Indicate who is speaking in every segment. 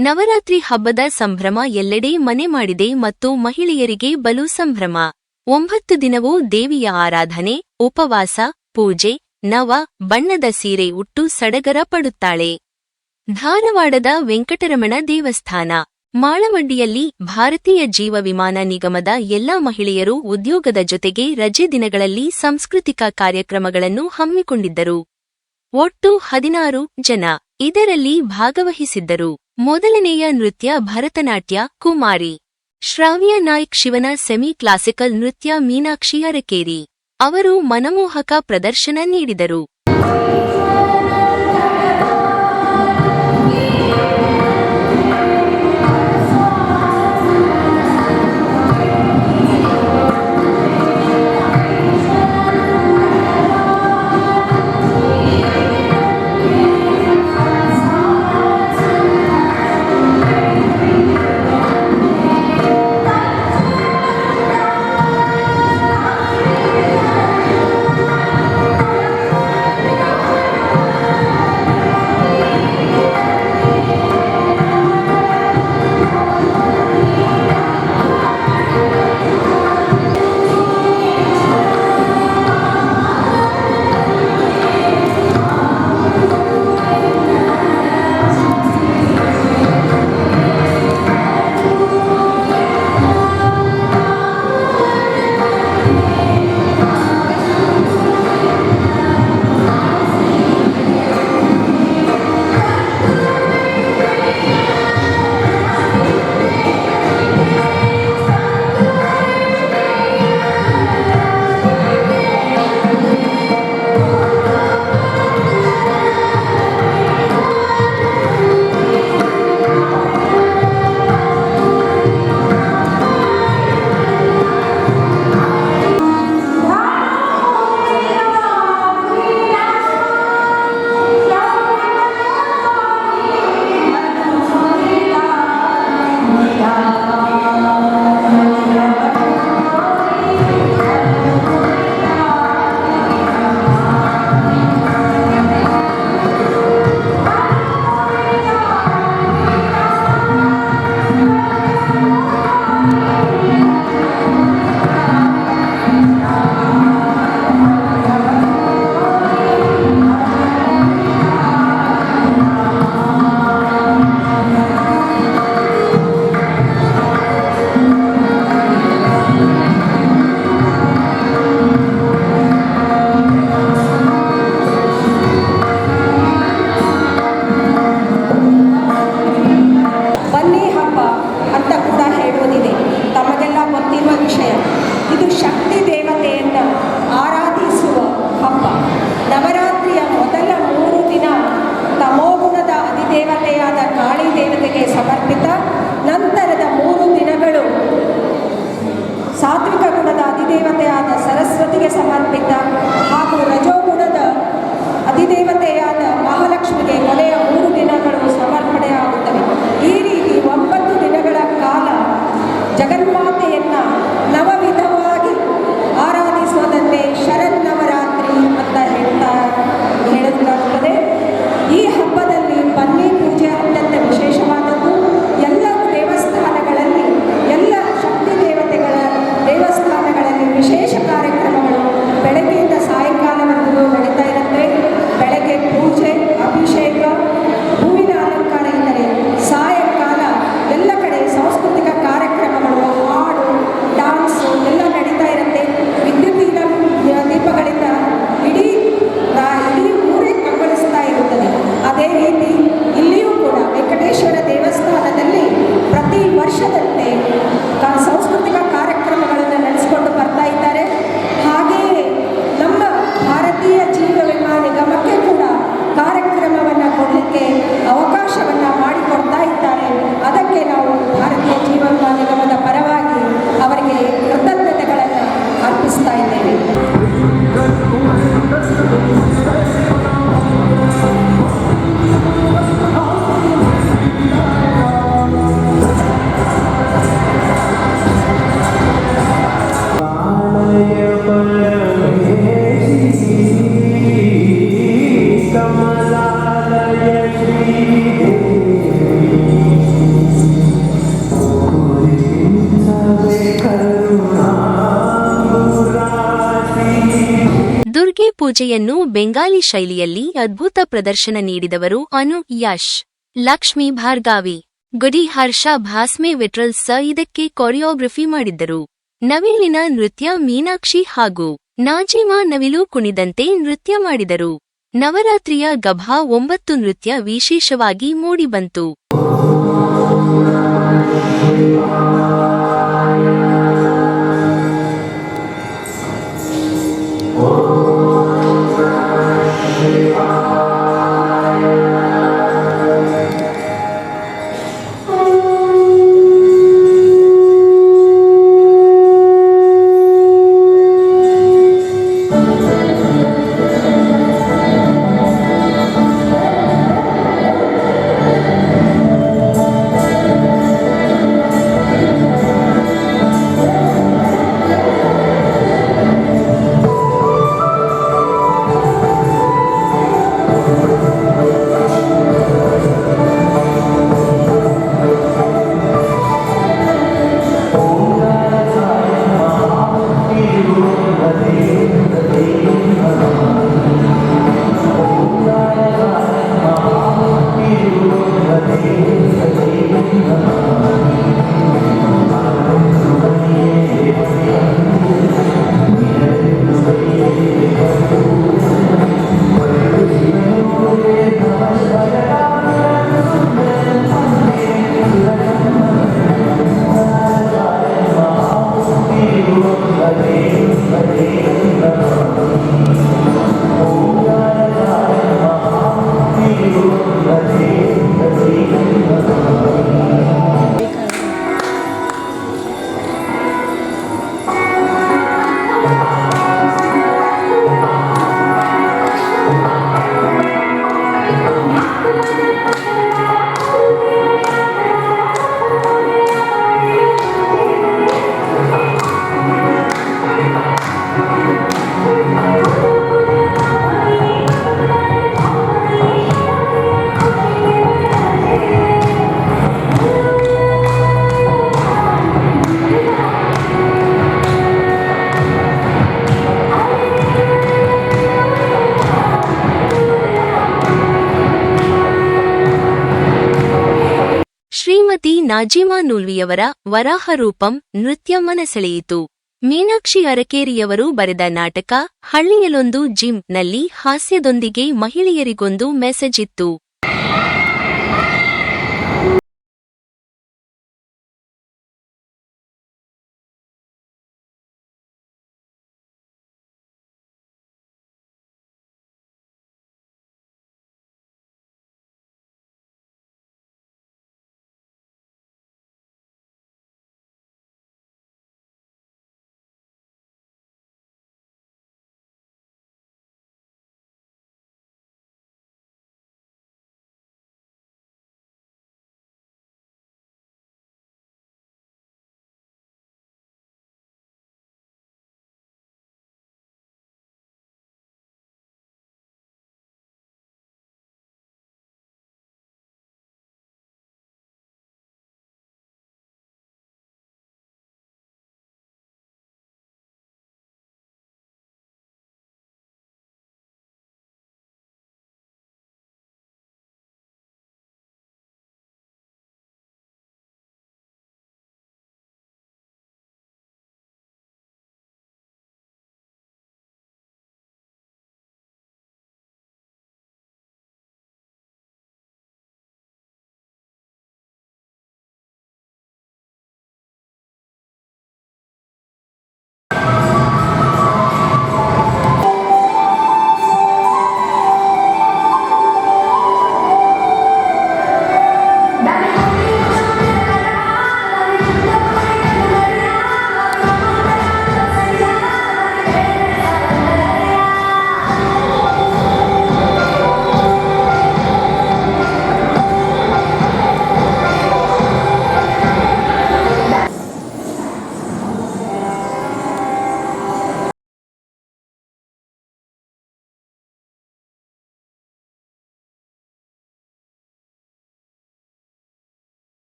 Speaker 1: ನವರಾತ್ರಿ ಹಬ್ಬದ ಸಂಭ್ರಮ ಎಲ್ಲೆಡೆ ಮನೆ ಮಾಡಿದೆ ಮತ್ತು ಮಹಿಳೆಯರಿಗೆ ಬಲು ಸಂಭ್ರಮ. ಒಂಬತ್ತು ದಿನವೂ ದೇವಿಯ ಆರಾಧನೆ, ಉಪವಾಸ, ಪೂಜೆ, ನವ, ಬಣ್ಣದ ಸೀರೆ ಉಟ್ಟು ಸಡಗರ ಪಡುತ್ತಾಳೆ. ಧಾರವಾಡದ ವೆಂಕಟರಮಣ ದೇವಸ್ಥಾನ. ಮಾಳವಡ್ಡಿಯಲ್ಲಿ ಭಾರತೀಯ ಜೀವ ವಿಮಾನ ನಿಗಮದ ಎಲ್ಲಾ ಮಹಿಳೆಯರು ಉದ್ಯೋಗದ ಜೊತೆಗೆ ರಜೆ ದಿನಗಳಲ್ಲಿ ಸಾಂಸ್ಕೃತಿಕ ಕಾರ್ಯಕ್ರಮಗಳನ್ನು ಹಮ್ಮಿಕೊಂಡಿದ್ದರು. ಒಟ್ಟು ಹದಿನಾರು ಜನ ಇದರಲ್ಲಿ ಭಾಗವಹಿಸಿದ್ದರು. ಮೊದಲನೆಯ ನೃತ್ಯ ಭರತನಾಟ್ಯ, ಕುಮಾರಿ. ಶ್ರಾವ್ಯ ನಾಯ್ಕ್ ಶಿವನ ಸೆಮಿ ಕ್ಲಾಸಿಕಲ್ ನೃತ್ಯ ಮೀನಾಕ್ಷಿ ಅರಕೇರಿ. ಅವರು ಮನಮೋಹಕ ಪ್ರದರ್ಶನ ನೀಡಿದರು.
Speaker 2: ಪೂಜೆಯನ್ನು ಬೆಂಗಾಲಿ ಶೈಲಿಯಲ್ಲಿ ಅದ್ಭುತ ಪ್ರದರ್ಶನ ನೀಡಿದವರು ಅನು ಯಶ್, ಲಕ್ಷ್ಮಿ ಭಾರ್ಗಾವಿ, ಗುಡಿ ಹರ್ಷ ಭಾಸ್ಮೆ ವಿಟ್ರಲ್ ಸ ಇದಕ್ಕೆ ಕೊರಿಯೋಗ್ರಫಿ ಮಾಡಿದ್ದರು. ನವಿಲಿನ ನೃತ್ಯ ಮೀನಾಕ್ಷಿ ಹಾಗೂ ನಾಜಿಮಾ ನವಿಲು ಕುಣಿದಂತೆ ನೃತ್ಯ ಮಾಡಿದರು. ನವರಾತ್ರಿಯ ಗಭಾ ಒಂಬತ್ತು ನೃತ್ಯ ವಿಶೇಷವಾಗಿ ಮೂಡಿಬಂತು. ಶ್ರೀಮತಿ ನಾಜಿಮಾ ನೂಲ್ವಿಯವರ ವರಾಹ ರೂಪಂ ನೃತ್ಯ ಮನಸೆಳೆಯಿತು. ಮೀನಾಕ್ಷಿ ಅರಕೇರಿಯವರು ಬರೆದ ನಾಟಕ ಹಳ್ಳಿಯಲೊಂದು ಜಿಮ್ನಲ್ಲಿ ಹಾಸ್ಯದೊಂದಿಗೆ ಮಹಿಳೆಯರಿಗೊಂದು ಮೆಸೇಜ್ ಇತ್ತು.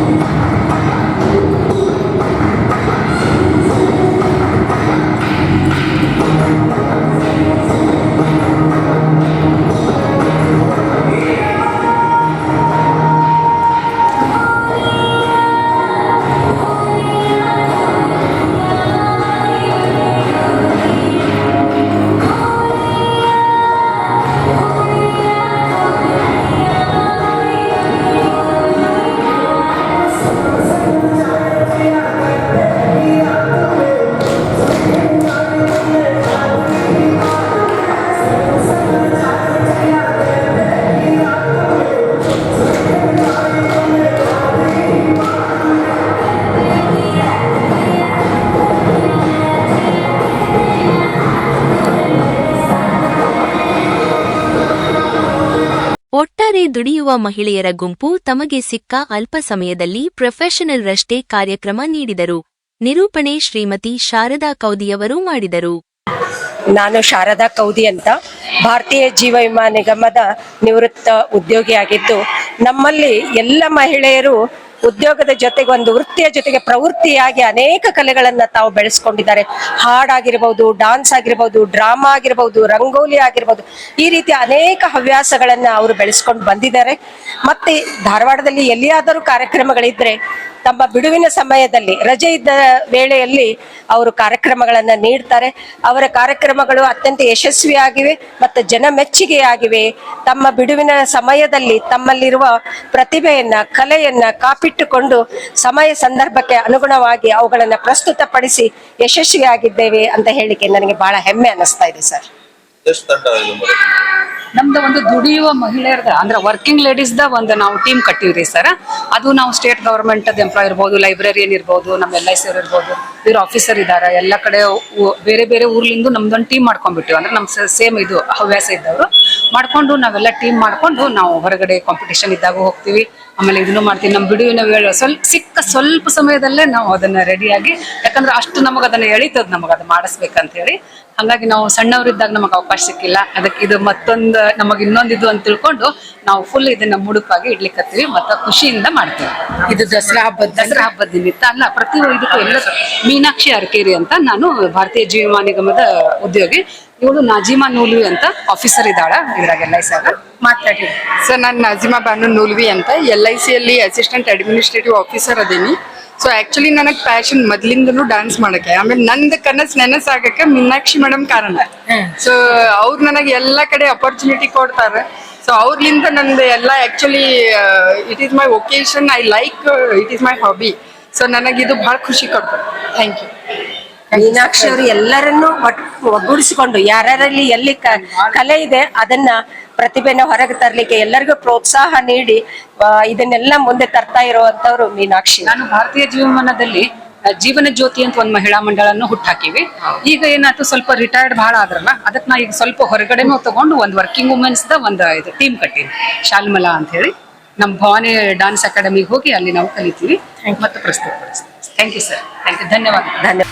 Speaker 1: you. ದುಡಿಯುವ ಮಹಿಳೆಯರ ಗುಂಪು ತಮಗೆ ಸಿಕ್ಕ ಅಲ್ಪ ಸಮಯದಲ್ಲಿ ಪ್ರೊಫೆಷನಲ್ ರಷ್ಟೇ ಕಾರ್ಯಕ್ರಮ ನೀಡಿದರು. ನಿರೂಪಣೆ ಶ್ರೀಮತಿ ಶಾರದಾ ಕೌದಿಯವರು ಮಾಡಿದರು.
Speaker 3: ನಾನು ಶಾರದಾ ಕೌದಿ ಅಂತ ಭಾರತೀಯ ಜೀವ ವಿಮಾ ನಿಗಮದ ನಿವೃತ್ತ ಉದ್ಯೋಗಿಯಾಗಿದ್ದು, ನಮ್ಮಲ್ಲಿ ಎಲ್ಲ ಮಹಿಳೆಯರು ಉದ್ಯೋಗದ ಜೊತೆಗೆ ಒಂದು ವೃತ್ತಿಯ ಜೊತೆಗೆ ಪ್ರವೃತ್ತಿಯಾಗಿ ಅನೇಕ ಕಲೆಗಳನ್ನ ತಾವು ಬೆಳೆಸ್ಕೊಂಡಿದ್ದಾರೆ. ಹಾಡಾಗಿರ್ಬೋದು ಡಾನ್ಸ್ ಆಗಿರ್ಬೋದು, ಡ್ರಾಮಾ ಆಗಿರ್ಬೋದು, ರಂಗೋಲಿ ಆಗಿರ್ಬೋದು, ಈ ರೀತಿ ಅನೇಕ ಹವ್ಯಾಸಗಳನ್ನ ಅವರು ಬೆಳೆಸ್ಕೊಂಡು ಬಂದಿದ್ದಾರೆ. ಮತ್ತೆ ಧಾರವಾಡದಲ್ಲಿ ಎಲ್ಲಿಯಾದರೂ ಕಾರ್ಯಕ್ರಮಗಳಿದ್ರೆ ತಮ್ಮ ಬಿಡುವಿನ ಸಮಯದಲ್ಲಿ, ರಜೆ ಇದ್ದ ವೇಳೆಯಲ್ಲಿ ಅವರು ಕಾರ್ಯಕ್ರಮಗಳನ್ನ ನೀಡ್ತಾರೆ. ಅವರ ಕಾರ್ಯಕ್ರಮಗಳು ಅತ್ಯಂತ ಯಶಸ್ವಿಯಾಗಿವೆ ಮತ್ತು ಜನ ಮೆಚ್ಚುಗೆಯಾಗಿವೆ. ತಮ್ಮ ಬಿಡುವಿನ ಸಮಯದಲ್ಲಿ ತಮ್ಮಲ್ಲಿರುವ ಪ್ರತಿಭೆಯನ್ನ, ಕಲೆಯನ್ನ ಕಾಪಿಟ್ಟುಕೊಂಡು ಸಮಯ ಸಂದರ್ಭಕ್ಕೆ ಅನುಗುಣವಾಗಿ ಅವುಗಳನ್ನು ಪ್ರಸ್ತುತಪಡಿಸಿ ಯಶಸ್ವಿಯಾಗಿದ್ದೇವೆ ಅಂತ ಹೇಳಿಕೆ ನನಗೆ ಬಹಳ ಹೆಮ್ಮೆ ಅನ್ನಿಸ್ತಾ ಇದೆ ಸರ್.
Speaker 4: ನಮ್ದು ಒಂದು ದುಡಿಯುವ ಮಹಿಳೆಯರ್ದ, ಅಂದ್ರೆ ವರ್ಕಿಂಗ್ ಲೇಡೀಸ್ ದ ಒಂದು ನಾವು ಟೀಮ್ ಕಟ್ಟಿವ್ರಿ ಸರ್ ಅದು ನಾವು ಸ್ಟೇಟ್ ಗವರ್ಮೆಂಟ್ ಎಂಪ್ಲಾಯ್ ಇರ್ಬೋದು ಲೈಬ್ರರಿಯನ್ ಇರ್ಬೋದು ನಮ್ಮ ಎಲ್ ಐ ಸಿ ಅವ್ರು ಇರ್ಬೋದು, ಇವ್ರು ಆಫೀಸರ್ ಇದ್ದಾರೆ ಎಲ್ಲ ಕಡೆ ಬೇರೆ ಬೇರೆ ಊರ್ಲಿಂದ ನಮ್ದೊಂದು ಟೀಮ್ ಮಾಡ್ಕೊಂಡ್ಬಿಟ್ಟಿವಿ. ಅಂದ್ರೆ ನಮ್ಮ ಸೇಮ್ ಇದು ಹವ್ಯಾಸ ಇದ್ದವರು. ಮಾಡ್ಕೊಂಡು ನಾವೆಲ್ಲ ಟೀಮ್ ಮಾಡ್ಕೊಂಡು ನಾವು ಹೊರಗಡೆ ಕಾಂಪಿಟೇಷನ್ ಇದ್ದಾಗ ಹೋಗ್ತೀವಿ. ಆಮೇಲೆ ಇದನ್ನು ಮಾಡ್ತೀವಿ ನಮ್ಮ ಬಿಡುವಿನ ಸ್ವಲ್ಪ ಸಿಕ್ಕ ಸ್ವಲ್ಪ ಸಮಯದಲ್ಲೇ ನಾವು ಅದನ್ನ ರೆಡಿಯಾಗಿ ಯಾಕಂದ್ರೆ ಅಷ್ಟು ನಮಗೆ ಅದನ್ನ ಎಳಿತದ ನಮಗೆ ಅದು ಮಾಡಿಸ್ಬೇಕಂತ ಹೇಳಿ ಹಾಗಾಗಿ ನಾವು ಸಣ್ಣವರಿದ್ದಾಗ ನಮಗೆ ಅವಕಾಶ ಸಿಕ್ಕಿಲ್ಲ. ಅದಕ್ಕೆ ಇದು ಮತ್ತೊಂದು ನಮಗೆ ಇನ್ನೊಂದು ಇದು ಅಂತ ತಿಳ್ಕೊಂಡು ನಾವು ಫುಲ್ ಇದನ್ನ ಮುಡುಪಾಗಿ ಇಡ್ಲಿಕ್ಕತ್ತೀವಿ ಮತ್ತೆ ಖುಷಿಯಿಂದ ಮಾಡ್ತೀವಿ. ಇದು ದಸರಾ ಹಬ್ಬದ ದಸರಾ ಹಬ್ಬದ ನಿಮಿತ್ತ ಅಲ್ಲ ಪ್ರತಿ ಇದಕ್ಕೂ ಎಲ್ಲ ಮೀನಾಕ್ಷಿ ಅರಕೇರಿ ಅಂತ ನಾನು ಭಾರತೀಯ ಜೀವ ವಿಮಾ ನಿಗಮದ ಉದ್ಯೋಗಿ. ಇವಳು ನಾಜಿಮಾ ನೂಲ್ವಿ ಅಂತ ಆಫೀಸರ್ ಇದ್ದಾಳ ಇದ್ರಾಗ ಎಲ್ ಐ ಸಿ ಮಾತಾಡಿ.
Speaker 5: ಸರ್ ನಾನು ನಾಜಿಮಾ ಬಾನು ನೂಲ್ವಿ ಅಂತ ಎಲ್ ಐ ಸಿಯಲ್ಲಿ ಅಸಿಸ್ಟೆಂಟ್ ಅಡ್ಮಿನಿಸ್ಟ್ರೇಟಿವ್ ಆಫೀಸರ್ ಅದೀನಿ. ಸೊ ಆಕ್ಚುಲಿ ನನಗೆ ಪ್ಯಾಷನ್ ಮೊದ್ಲಿಂದನೂ ಡಾನ್ಸ್ ಮಾಡಕ್ಕೆ ಆಮೇಲೆ ನಂದು ಕನಸು ನೆನಸಾಗಕ್ಕೆ ಮೀನಾಕ್ಷಿ ಮೇಡಮ್ ಕಾರಣ. ಸೊ ಅವ್ರು ನನಗೆ ಎಲ್ಲ ಕಡೆ ಅಪರ್ಚುನಿಟಿ ಕೊಡ್ತಾರೆ. ಸೊ ಅವ್ರಲಿಂದ ನಂದು ಎಲ್ಲ actually it is my occasion I like it is my hobby so ನನಗಿದು ಇದು ಬಹಳ ಖುಷಿ ಕೊಡ್ತದೆ ಥ್ಯಾಂಕ್ ಯು
Speaker 3: ಮೀನಾಕ್ಷಿ ಅವರು ಎಲ್ಲರನ್ನೂ ಒಗ್ಗೂಡಿಸಿಕೊಂಡು ಯಾರ್ಯಾರಲ್ಲಿ ಎಲ್ಲಿ ಕಲೆ ಇದೆ ಅದನ್ನ ಪ್ರತಿಭೆನ ಹೊರಗೆ ತರಲಿಕ್ಕೆ ಎಲ್ಲರಿಗೂ ಪ್ರೋತ್ಸಾಹ ನೀಡಿ ಇದನ್ನೆಲ್ಲ ಮುಂದೆ ತರ್ತಾ ಇರುವಂತವ್ರು ಮೀನಾಕ್ಷಿ
Speaker 4: ನಾನು ಭಾರತೀಯ ಜೀವಮಾನದಲ್ಲಿ ಜೀವನ ಜ್ಯೋತಿ ಅಂತ ಒಂದು ಮಹಿಳಾ ಮಂಡಳನ್ನು ಹುಟ್ಟಾಕಿವಿ. ಈಗ ಏನಾಯ್ತು ಸ್ವಲ್ಪ ರಿಟೈರ್ಡ್ ಬಹಳ ಆದ್ರಲ್ಲ ಅದಕ್ಕೆ ನಾ ಈಗ ಸ್ವಲ್ಪ ಹೊರಗಡೆನೂ ತಗೊಂಡು ಒಂದು ವರ್ಕಿಂಗ್ ವುಮೆನ್ಸ್ ದ ಒಂದು ಇದು ಟೀಮ್ ಕಟ್ಟೀನಿ ಶಾಲ್ಮಲಾ ಅಂತ ಹೇಳಿ. ನಮ್ಮ ಭವಾನಿ ಡಾನ್ಸ್ ಅಕಾಡೆಮಿಗೆ ಹೋಗಿ ಅಲ್ಲಿ ನಾವು ಕಲಿತೀವಿ. ಮತ್ತು ಪ್ರಸ್ತುತಪಡಿಸ್ತೀವಿ. Thank you sir thank you ಧನ್ಯವಾದ.
Speaker 3: ಧನ್ಯವಾದ.